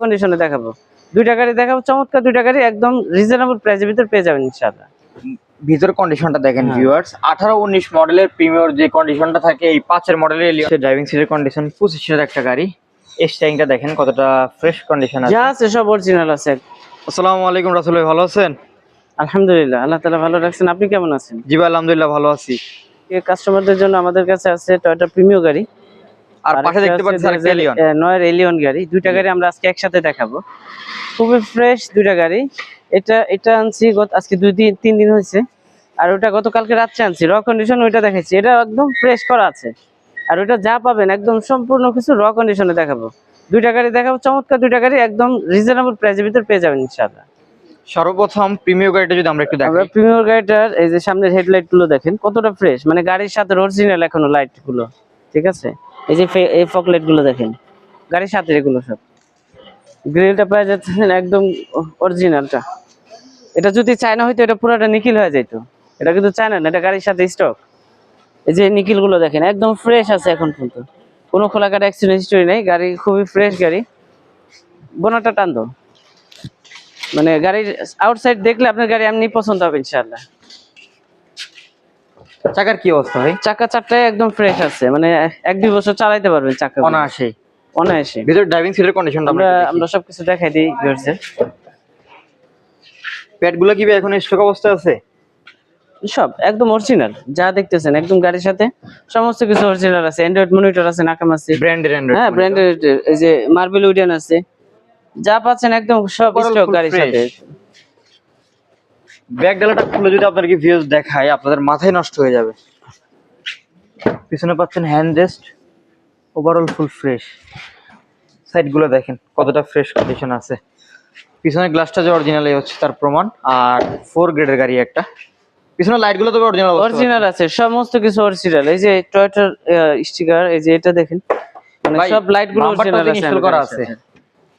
কন্ডিশনে দেখাবো। দুইটা গাড়ি দেখাবো চমৎকার দুইটা গাড়ি একদম রিজনেবল প্রাইসের ভিতর পেয়ে যাবেন ইনশাআল্লাহ। ভিতর কন্ডিশনটা দেখেন হ্যাঁ। ভিউয়ার্স আঠারো উনিশ মডেলের প্রিমিয়ার যে কন্ডিশনটা থাকে এই পাঁচের মডেলের ড্রাইভিং সিটের কন্ডিশন পঁচিশের একটা গাড়ি। স্টাইংটা দেখেন কতটা ফ্রেশ কন্ডিশন আছে। আছে সব অরিজিনাল আছে। আসসালামু আলাইকুম রাসুল ভাই ভালো আছেন? আলহামদুলিল্লাহ আল্লাহ তালা ভালো রাখছেন। আপনি কেমন আছেন? জি ভাই আলহামদুলিল্লাহ ভালো আছি। কাস্টমারদের জন্য আমাদের কাছে আছে টয়োটা প্রিমিয় গাড়ি। আর পাশে দেখতে পাচ্ছি আরেকটা এলিয়ন নয়ের এলিয়ন গাড়ি। দুইটা গাড়ি আমরা আজকে একসাথে দেখাবো। খুবই ফ্রেশ দুইটা গাড়ি। এটা এটা আনছি গত আজকে দুই দিন তিন দিন হয়েছে। আর ওটা গতকালকে রাত্রে আনছি। র কন্ডিশন ওইটা দেখাচ্ছি এটা একদম ফ্রেশ করা আছে। আর ওইটা যা পাবেন একদম সম্পূর্ণ কিছু র কন্ডিশনে দেখাবো। দুইটা গাড়ি দেখাবো চমৎকার দুইটা গাড়ি একদম রিজনেবল প্রাইসের ভিতর পেয়ে যাবেন ইনশাআল্লাহ। সর্বপ্রথম প্রিমিয়র গাড়িটা যদি আমরা একটু আমরা দেখি প্রিমিয়ার গাড়িটার এই যে সামনের হেডলাইটগুলো দেখেন কতটা ফ্রেশ মানে গাড়ির সাথে অরিজিনাল এখনও লাইটগুলো ঠিক আছে? এই যে এই ফকলাইটগুলো দেখেন। গাড়ির সাথে এগুলো সব। গ্রিলটা পাওয়া যাচ্ছে একদম অরিজিনালটা এটা যদি চায়না হইতো, এটা পুরোটা নিখিল হয়ে যেত এটা কিন্তু চায়না না, এটা গাড়ির সাথে স্টক এই যে নিখিলগুলো দেখেন, একদম ফ্রেশ আছে এখন পর্যন্ত। কোনো খোলাকাটা অ্যাক্সিডেন্ট হিস্টোরি নেই, গাড়ি খুবই ফ্রেশ গাড়ি। বোনাটা টান মানে গাড়ির আউটসাইড দেখলে আপনার গাড়ি এমনি পছন্দ হবে ইনশাআল্লাহ। চাকার কি অবস্থা ভাই? চাকা চারটায় একদম ফ্রেশ আছে মানে এক দুই বছর চালাইতে পারবেন চাকা অনায়াসে। অনায়াসে। ভিতর ড্রাইভিং সিটের কন্ডিশনটা আমরা আমরা সবকিছু দেখাই দিই ভিউয়ার্সদের প্যাডগুলো কি ভাই এখন স্টক অবস্থায় আছে? সব একদম অরিজিনাল যা দেখতেছেন একদম গাড়ির সাথে। সমস্ত কিছু অরিজিনাল আছে অ্যান্ড্রয়েড মনিটর আছে নাকাম আছে। ব্র্যান্ডের হ্যাঁ ব্র্যান্ডেড এই যে মার্বেল উডিয়ান আছে। যা পাচ্ছেন একদম সব স্টক গাড়ির সাথে। ব্যাক ডালাটা খুলে যদি আপনাদেরকে ভিউজ দেখায় আপনাদের মাথায় নষ্ট হয়ে যাবে। পিছনে পাচ্ছেন hand rest overall full fresh সাইডগুলো দেখেন কতটা ফ্রেশ কন্ডিশন আছে। পিছনে গ্লাসটা যে অরিজিনাল হচ্ছে তার প্রমাণ। আর ফোর গ্রেডের গাড়ি একটা। পিছনে লাইটগুলো তবে অরিজিনাল অরিজিনাল আছে সমস্ত কিছু অরিজিনাল এই যে টয়োটার স্টিকার এই যে এটা দেখেন। মানে সব লাইটগুলো bumper অরিজিনাল আছে করা আছে।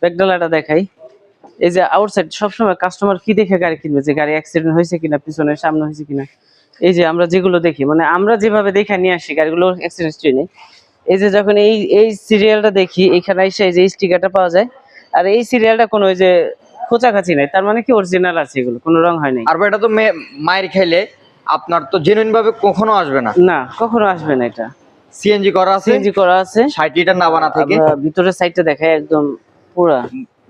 ব্যাকডালাটা দেখাই। এই যে আউটসাইড সবসময় কাস্টমার কি দেখে গাড়ি কিনবে? যে গাড়ি অ্যাক্সিডেন্ট হয়েছে কিনা পিছনে সামনে হয়েছে কিনা? এই যে আমরা যেগুলো দেখি মানে আমরা যেভাবে দেখে নিয়ে আসি গাড়িগুলো অ্যাক্সিডেন্ট হিস্ট্রি নেই এই যে যখন এই এই সিরিয়ালটা দেখি এখানে এসে এই যে স্টিকারটা পাওয়া যায় আর এই সিরিয়ালটা কোনো ওই যে খোঁচাখাচি নাই তার মানে কি অরিজিনাল আছে এগুলো কোনো রং হয় নাই। আর এটা তো মায়ের খাইলে আপনার তো জেনুইন ভাবে কখনো আসবে না। না কখনো আসবে না এটা। সিএনজি করা আছে? সিএনজি করা আছে। ষাট লিটার না বানা থেকে? ভিতরের সাইডটা দেখাই একদম পুরা।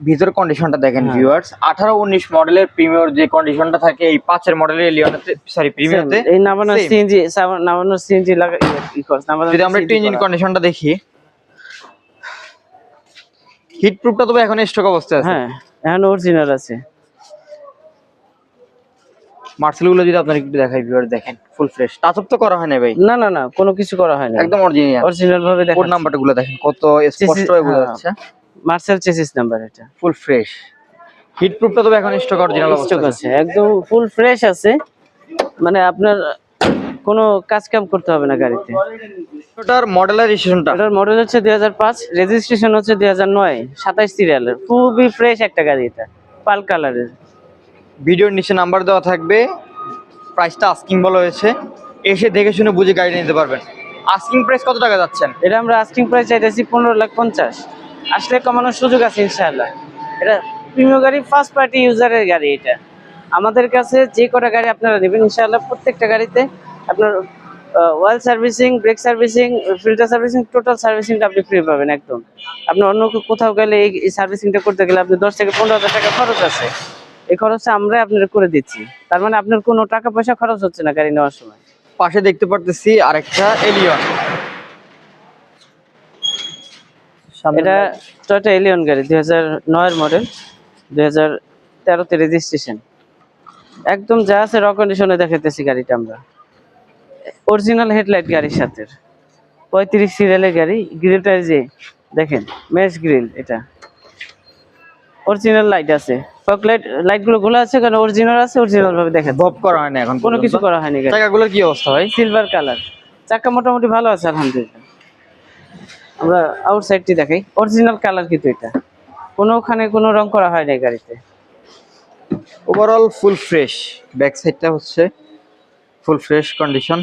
ভিতর কন্ডিশনটা দেখেন। ভিউয়ার্স আঠারো উনিশ মডেলের প্রিমিয়র যে কন্ডিশনটা থাকে এই পাঁচের মডেলের এলিয়নতে সরি প্রিমিয়রতে এই same। সিএনজি নামানোর সিএনজি লাগা ই করছে যদি আমরা একটু ইঞ্জিন কন্ডিশনটা দেখি। হিট প্রুফটা তবে এখন স্টক অবস্থায় আছে। হ্যাঁ এখন অরিজিনাল আছে। মার্সেলগুলো যদি আপনারা একটু দেখাই ভিউয়ার দেখেন ফুল ফ্রেশ টাচ আপ তো করা হয় না ভাই। না না না কোনো কিছু করা হয় না একদম অরিজিনাল অরিজিনাল ভাবে দেখা কোড নাম্বারটা গুলো দেখেন কত স্পষ্ট হয়ে বোঝা হ্যাঁ। যাচ্ছে। মার্সেল চেসিস নাম্বার এটা। ফুল ফ্রেশ হিট প্রুফটা তবে এখন স্টক অরিজিনাল স্টক আছে। একদম ফুল ফ্রেশ আছে। মানে আপনার কোনো কাজ কাম করতে হবে না গাড়িতে। ওটার মডেলের রেজিস্ট্রেশনটা এটার মডেল হচ্ছে দুই হাজার পাঁচ রেজিস্ট্রেশন হচ্ছে দুই হাজার নয় সাতাইশ সিরিয়ালের খুবই ফ্রেশ একটা গাড়ি এটা পাল কালারের। ভিডিওর নিচে নাম্বার দেওয়া থাকবে। প্রাইসটা আস্কিং বলা হয়েছে। এসে দেখে শুনে বুঝে গাড়ি নিতে পারবেন। আস্কিং প্রাইস কত টাকা যাচ্ছেন? এটা আমরা আস্কিং প্রাইস চাইতেছি পনেরো লাখ পঞ্চাশ। আসলে কমানোর সুযোগ আছে, ইনশাআল্লাহ। এটা প্রিমিয় গাড়ি ফার্স্ট পার্টি ইউজারের গাড়ি এটা। আমাদের কাছে যে কটা গাড়ি আপনারা নেবেন, ইনশাআল্লাহ প্রত্যেকটা গাড়িতে আপনার oil servicing brake servicing filter servicing total সার্ভিসিংটা আপনি ফ্রি পাবেন একদম। আপনি অন্য কোথাও গেলে এই সার্ভিসিংটা করতে গেলে আপনি দশ থেকে পনেরো হাজার টাকা খরচ আছে। এই খরচটা আমরা আপনার করে দিচ্ছি। তার মানে আপনার কোনো টাকা পয়সা খরচ হচ্ছে না গাড়ি নেওয়ার সময়। পাশে দেখতে পারতেছি আরেকটা এলিয়ন এটা টয়টা এলিয়ন গাড়ি দুই হাজার নয়ের মডেল দুই হাজার তেরোতে রেজিস্ট্রেশন একদম যা আছে র কন্ডিশনে দেখাইতেছি গাড়িটা আমরা। অরিজিনাল হেডলাইট গাড়ির সাথে। পঁয়ত্রিশ সিরিয়ালের গাড়ি গ্রিলটা যে দেখেন মেশ গ্রিল এটা। অরিজিনাল লাইট আছে। লাইট লাইটগুলো আছে কারণ অরিজিনাল আছে অরিজিনাল ভাবে দেখা বব করা হয় না এখন কোনো কিছু করা হয়নি কি অবস্থা ভাই? সিলভার কালার চাকা মোটামুটি ভালো আছে আলহামদুলিল্লাহ। আমরা আউটসাইডটি দেখাই। অরিজিনাল কালার কিন্তু এটা। কোনোখানে কোনো রং করা হয় এই গাড়িতে। ওভারঅল ফুল ফ্রেশ ব্যাক সাইডটা হচ্ছে ফুল ফ্রেশ কন্ডিশন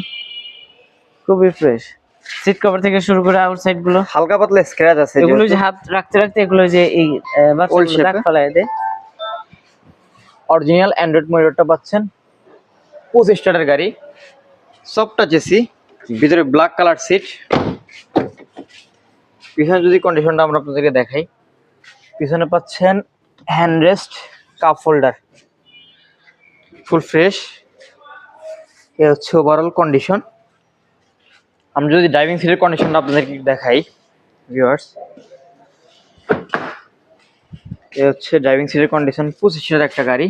খুবই ফ্রেশ সিট কভার থেকে শুরু করে আউটসাইডগুলো। হালকা পাতলা স্ক্র্যাচ আছে এগুলো যে হাত রাখতে রাখতে এগুলো যে এই বাচ্চাগুলো দাগ? ফেলায় দেয়। অরিজিনাল অ্যান্ড্রয়েড মনিটরটা পাচ্ছেন। পঁচিশ স্টারের গাড়ি। Soft touch AC. ভিতরে ব্ল্যাক কালার সিট পিছনে যদি কন্ডিশনটা আমরা আপনাদেরকে দেখাই, পিছনে পাচ্ছেন hand rest cup holder full fresh এ হচ্ছে ওভারঅল কন্ডিশন আমরা যদি ড্রাইভিং সিটের কন্ডিশনটা আপনাদেরকে দেখাই ভিউয়ার্স এ হচ্ছে ড্রাইভিং সিটের কন্ডিশন পঁচিশ সিটের একটা গাড়ি।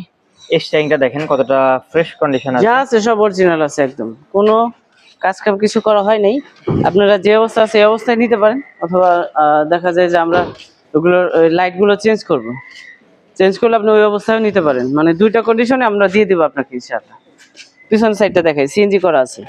এস স্টাইংটা দেখেন কতটা ফ্রেশ কন্ডিশন আছে। আছে সব অরিজিনাল আছে একদম। কোনো কাজ কাম কিছু করা হয় নাই। আপনারা যে অবস্থা আছে এই অবস্থায় নিতে পারেন। অথবা দেখা যায় যে আমরা ওগুলোর লাইটগুলো চেঞ্জ করব। চেঞ্জ করলে আপনি ওই অবস্থায় নিতে পারেন। মানে দুইটা কন্ডিশনে আমরা দিয়ে দেবো আপনাকে ইনশাআল্লাহ। পিছন সাইডটা দেখাই সিএনজি করা আছে।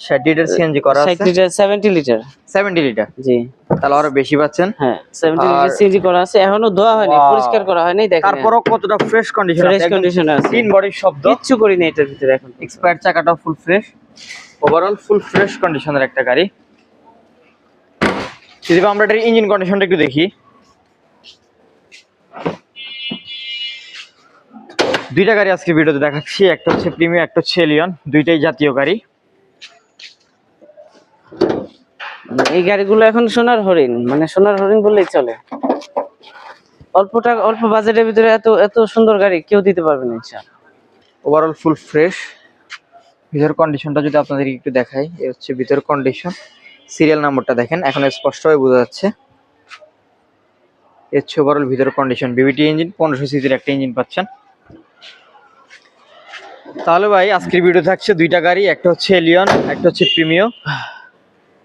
ষাট লিটার সিএনজি করা আছে? Litre seventy litre seventy litre জি। তাহলে আরও বেশি পাচ্ছেন? হ্যাঁ সেভেন্টি লিটার আর- সিএনজি করা আছে। এখনও ধোয়া হয়নি পরিষ্কার করা হয়নি দেখেন। তারপরও কতটা ফ্রেশ কন্ডিশন ফ্রেশ কন্ডিশনে আছে। তিন বডির শব্দ। কিচ্ছু করিনি এটার ভিতরে এখন। এক্সপায়ার চাকাটা full fresh overall full fresh কন্ডিশনের একটা গাড়ি। যদি আমরা এটার ইঞ্জিন কন্ডিশনটা একটু দেখি। দুইটা গাড়ি আজকে ভিডিওতে দেখাচ্ছি একটা হচ্ছে প্রিমিয়াম একটা হচ্ছে এলিয়ন দুইটাই জাতীয় গাড়ি। মানে এই গাড়িগুলো এখন সোনার হরিণ মানে সোনার হরিণ বললেই চলে। অল্প টাকা অল্প বাজেটের ভিতরে এত এত সুন্দর গাড়ি কেউ দিতে পারবে না ইনশাআল্লাহ। ওভারঅল ফুল ফ্রেশ ভিতর কন্ডিশনটা যদি আপনাদের একটু দেখাই এই হচ্ছে ভিতর কন্ডিশন সিরিয়াল নাম্বারটা দেখেন এখন স্পষ্টভাবে বোঝা যাচ্ছে। এর হচ্ছে ওভারঅল ভিতর কন্ডিশন বিবিটি ইঞ্জিন পনেরোশো সিসির একটা ইঞ্জিন পাচ্ছেন। তাহলে ভাই আজকের ভিডিও থাকছে দুইটা গাড়ি একটা হচ্ছে এলিয়ন একটা হচ্ছে প্রিমিও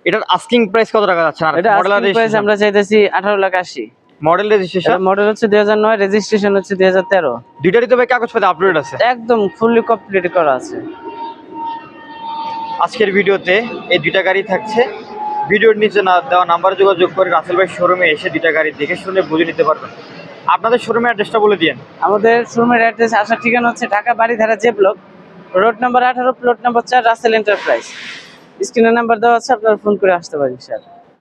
এটার আস্কিং প্রাইস কত টাকা যাচ্ছে? এটা asking price আমরা চাইতেছি আঠারো লাখ আশি। মডেল রেজিস্ট্রেশন মডেল হচ্ছে দুই হাজার নয় রেজিস্ট্রেশন হচ্ছে দুই হাজার তেরো। দুইটারই তো ভাই কাগজপাতি আপডেট আছে। একদম ফুললি কমপ্লিট করা আছে। আজকের ভিডিওতে এই দুইটা গাড়ি থাকছে। ভিডিওর নিচে না দেওয়া নাম্বার যোগাযোগ করে রাসেল ভাই শোরুমে এসে দুইটা গাড়ি দেখে শুনে বুঝে নিতে পারবেন। আপনাদের শোরুমের অ্যাড্রেসটা বলে দিন আমাদের শোরুমের অ্যাড্রেস, আসার ঠিকানা হচ্ছে ঢাকা বাড়িধারা যে ব্লক, রোড নাম্বার আঠারো প্লট নাম্বার চার, রাসেল এন্টারপ্রাইজ। স্ক্রিনের নাম্বার দেওয়া আছে, আপনারা ফোন করে আসতে পারেন স্যার